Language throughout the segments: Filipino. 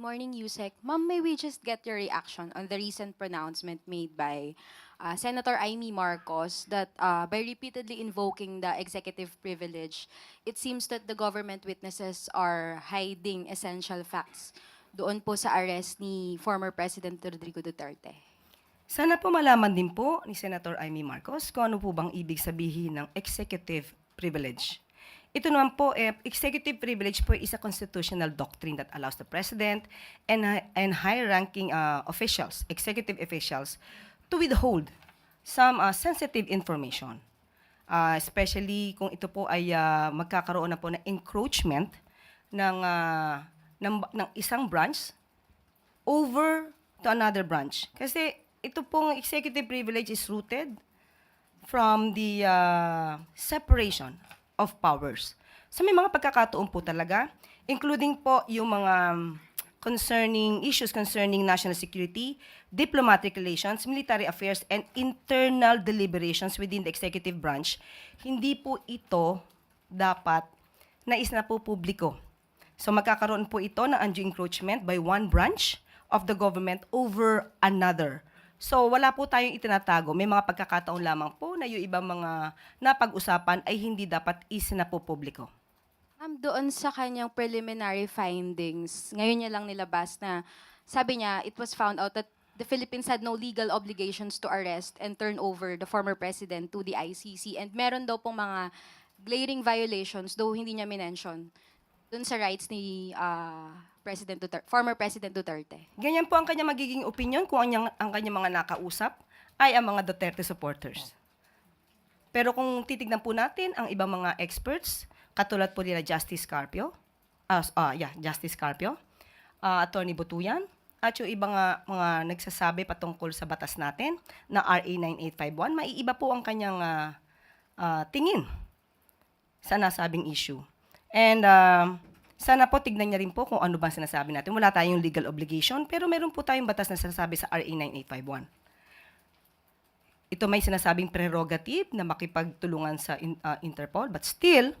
morning, Yusek. Ma'am, may we just get your reaction on the recent pronouncement made by uh, Senator Amy Marcos that uh, by repeatedly invoking the executive privilege, it seems that the government witnesses are hiding essential facts doon po sa arrest ni former President Rodrigo Duterte. Sana po malaman din po ni Senator Amy Marcos kung ano po bang ibig sabihin ng executive privilege. Ito naman po, eh, executive privilege po is a constitutional doctrine that allows the president and, hi- and high-ranking uh, officials, executive officials, to withhold some uh, sensitive information. Uh, especially kung ito po ay uh, magkakaroon na po ng encroachment ng, uh, ng, ng isang branch over to another branch. Kasi ito pong executive privilege is rooted from the uh, separation of powers. So may mga pagkakataon po talaga, including po yung mga um, concerning issues concerning national security, diplomatic relations, military affairs, and internal deliberations within the executive branch, hindi po ito dapat nais na po publiko. So magkakaroon po ito ng undue encroachment by one branch of the government over another. So wala po tayong itinatago. May mga pagkakataon lamang po na yung ibang mga napag-usapan ay hindi dapat isinapupubliko. Ma'am, doon sa kanyang preliminary findings, ngayon niya lang nilabas na sabi niya, it was found out that the Philippines had no legal obligations to arrest and turn over the former president to the ICC. And meron daw pong mga glaring violations, though hindi niya minention, doon sa rights ni ah, President Duterte, former President Duterte. Ganyan po ang kanya magiging opinion kung ang, ang kanya mga nakausap ay ang mga Duterte supporters. Pero kung titignan po natin ang ibang mga experts, katulad po nila Justice Carpio, ah ah, yeah, Justice Carpio, ah, Attorney Butuyan, at yung ibang mga, mga nagsasabi patungkol sa batas natin na RA 9851, maiiba po ang kanyang ah, ah, tingin sa nasabing issue. And um, sana po tignan niya rin po kung ano ba ang sinasabi natin. Wala tayong legal obligation, pero meron po tayong batas na sinasabi sa RA 9851. Ito may sinasabing prerogative na makipagtulungan sa uh, Interpol, but still,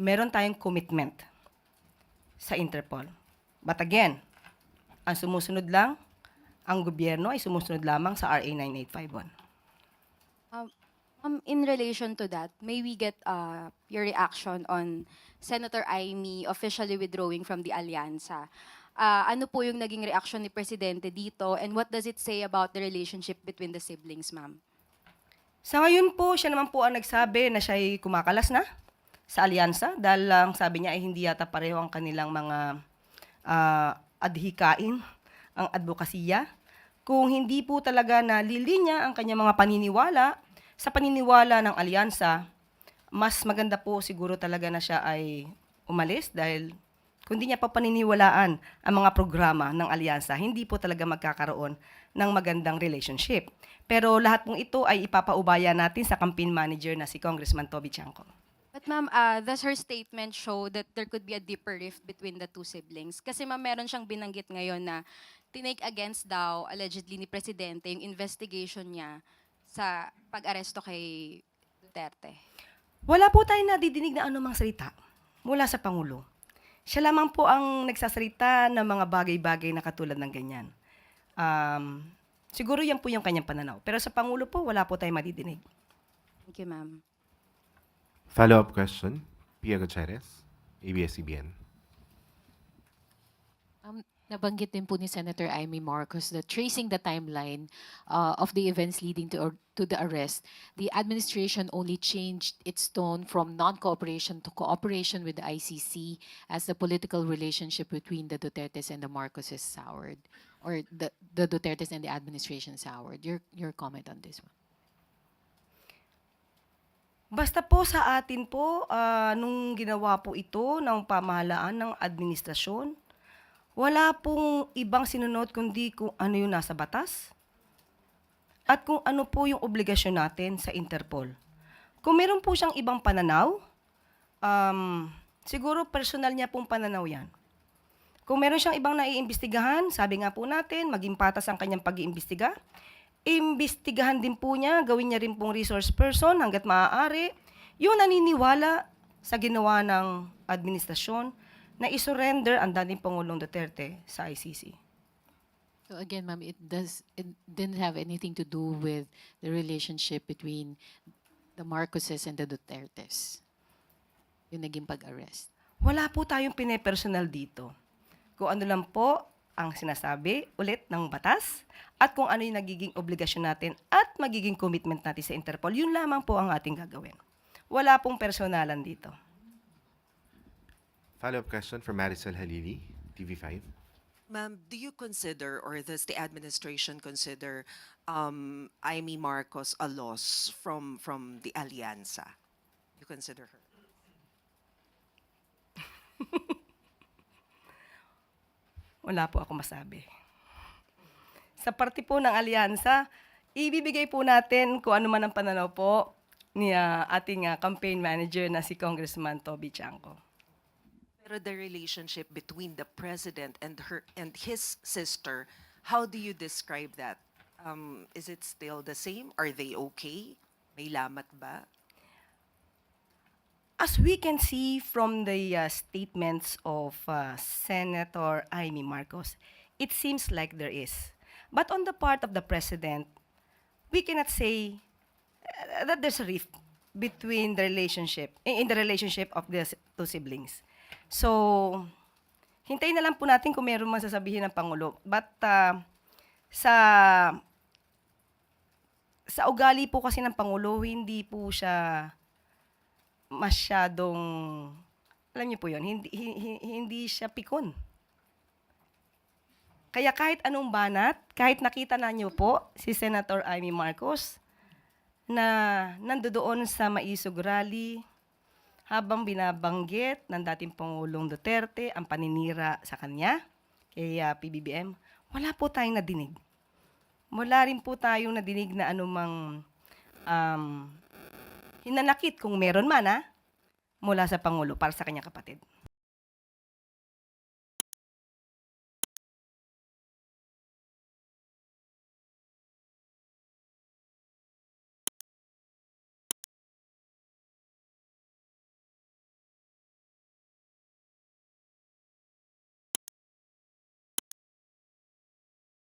meron tayong commitment sa Interpol. But again, ang sumusunod lang, ang gobyerno ay sumusunod lamang sa RA 9851. Um, um, in relation to that, may we get uh, your reaction on Senator Amy officially withdrawing from the Allianza? Uh, ano po yung naging reaction ni Presidente dito and what does it say about the relationship between the siblings, ma'am? Sa ngayon po, siya naman po ang nagsabi na siya ay kumakalas na sa alyansa dahil lang sabi niya ay hindi yata pareho ang kanilang mga ah, adhikain, ang advokasya. Kung hindi po talaga nalilinya ang kanyang mga paniniwala sa paniniwala ng alyansa, mas maganda po siguro talaga na siya ay umalis dahil kung di niya pa paniniwalaan ang mga programa ng alyansa, hindi po talaga magkakaroon ng magandang relationship. Pero lahat pong ito ay ipapaubaya natin sa campaign manager na si Congressman Toby Chanco. But ma'am, uh, does her statement show that there could be a deeper rift between the two siblings? Kasi ma'am, meron siyang binanggit ngayon na tinake against daw, allegedly ni Presidente, yung investigation niya sa pag-aresto kay Duterte. Wala po tayong nadidinig na anumang salita mula sa Pangulo. Siya lamang po ang nagsasalita ng mga bagay-bagay na katulad ng ganyan. Um, siguro yan po yung kanyang pananaw. Pero sa Pangulo po, wala po tayong madidinig. Thank you, ma'am. Follow-up question, Pia Gutierrez, ABS-CBN. Nabanggit din po ni Senator Amy Marcos that tracing the timeline uh, of the events leading to, or, to the arrest, the administration only changed its tone from non-cooperation to cooperation with the ICC as the political relationship between the Dutertes and the Marcoses soured, or the, the Dutertes and the administration soured. Your, your comment on this one? Basta po sa atin po, ah, nung ginawa po ito ng pamahalaan ng administrasyon, wala pong ibang sinunod kundi kung ano yung nasa batas at kung ano po yung obligasyon natin sa Interpol. Kung meron po siyang ibang pananaw, um, siguro personal niya pong pananaw yan. Kung meron siyang ibang naiimbestigahan, sabi nga po natin, maging patas ang kanyang pag-iimbestiga, imbestigahan din po niya, gawin niya rin pong resource person hanggat maaari, yung naniniwala sa ginawa ng administrasyon na isurrender ang dating Pangulong Duterte sa ICC. So again, ma'am, it does it didn't have anything to do with the relationship between the Marcoses and the Dutertes. Yung naging pag-arrest. Wala po tayong pinepersonal dito. Kung ano lang po ang sinasabi ulit ng batas at kung ano yung nagiging obligasyon natin at magiging commitment natin sa Interpol, yun lamang po ang ating gagawin. Wala pong personalan dito. Follow-up question from Marisol Halili, TV5. Ma'am, do you consider or does the administration consider um, Amy Marcos a loss from from the Alianza? You consider her? Wala po ako masabi. Sa party po ng alyansa, ibibigay po natin kung ano man ang pananaw po ni ah, ating ah, campaign manager na si Congressman Toby Chanco. Pero the relationship between the president and her and his sister, how do you describe that? Um, is it still the same? Are they okay? May lamat ba? As we can see from the uh, statements of uh, Senator Amy Marcos, it seems like there is. But on the part of the president, we cannot say uh, that there's a rift between the relationship, in in the relationship of the two siblings. So, hintayin na lang po natin kung meron man sasabihin ng Pangulo. But uh, sa sa ugali po kasi ng Pangulo, hindi po siya masyadong, alam niyo po yun, hindi, hi- hi- hindi siya pikon. Kaya kahit anong banat, kahit nakita na niyo po si Senator Amy Marcos na nandoon sa Maisog Rally habang binabanggit ng dating Pangulong Duterte ang paninira sa kanya, kay ah, PBBM, wala po tayong nadinig. Wala rin po tayong nadinig na anumang um, hinanakit kung meron man ha, mula sa Pangulo para sa kanyang kapatid.